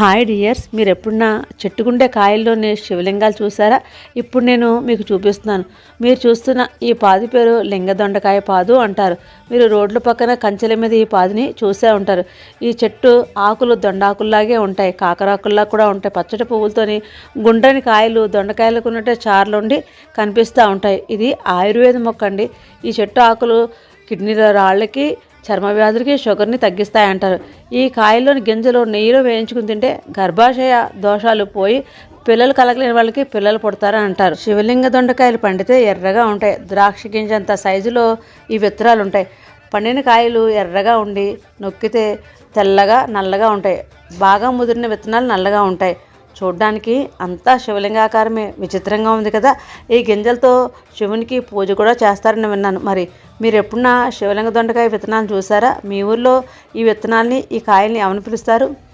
Hi dears మీరు ఎప్పుడున్నా చెట్టుకుండే కాయల్లోనే శివలింగాలు చూసారా ఇప్పుడు నేను మీకు చూపిస్తున్నాను. మీరు చూస్తున్న ఈ పాది పేరు లింగదొండకాయ పాదు అంటారు. మీరు రోడ్ల పక్కన కంచెల మీద ఈ పాదిని చూసే ఉంటారు. ఈ చెట్టు ఆకులు దొండాకుల్లాగే ఉంటాయి. కాకరాకుల్లా కూడా ఉంటాయి. పచ్చటి పువ్వులతోని గుండ్రని కాయలు దొండకాయలకు ఉన్నట్టే చార్లుండి కనిపిస్తూ ఉంటాయి. ఇది ఆయుర్వేద మొక్క అండి ఈ చెట్టు ఆకులు కిడ్నీల రాళ్ళకి చర్మ వ్యాధులకి షుగర్ని తగ్గిస్తాయంటారు. ఈ కాయల్లోని గింజలు నెయ్యిలో వేయించుకుని తింటే గర్భాశయ దోషాలు పోయి పిల్లలు కలగలేని వాళ్ళకి పిల్లలు పుడతారని అంటారు శివలింగ దొండకాయలు పండితే ఎర్రగా ఉంటాయి. ద్రాక్ష గింజంత సైజులో ఈ విత్తనాలు ఉంటాయి. పండిన కాయలు ఎర్రగా ఉండి నొక్కితే తెల్లగా నల్లగా ఉంటాయి. బాగా ముదిరిన విత్తనాలు నల్లగా ఉంటాయి. చూడ్డానికి అంతా శివలింగాకారమే. విచిత్రంగా ఉంది కదా. ఈ గింజలతో శివునికి పూజ కూడా చేస్తారని విన్నాను. మరి మీరు ఎప్పుడన్నా శివలింగ దొండకాయ విత్తనాలు చూసారా? మీ ఊర్లో ఈ విత్తనాల్ని ఈ కాయల్ని ఏమని పిలుస్తారు?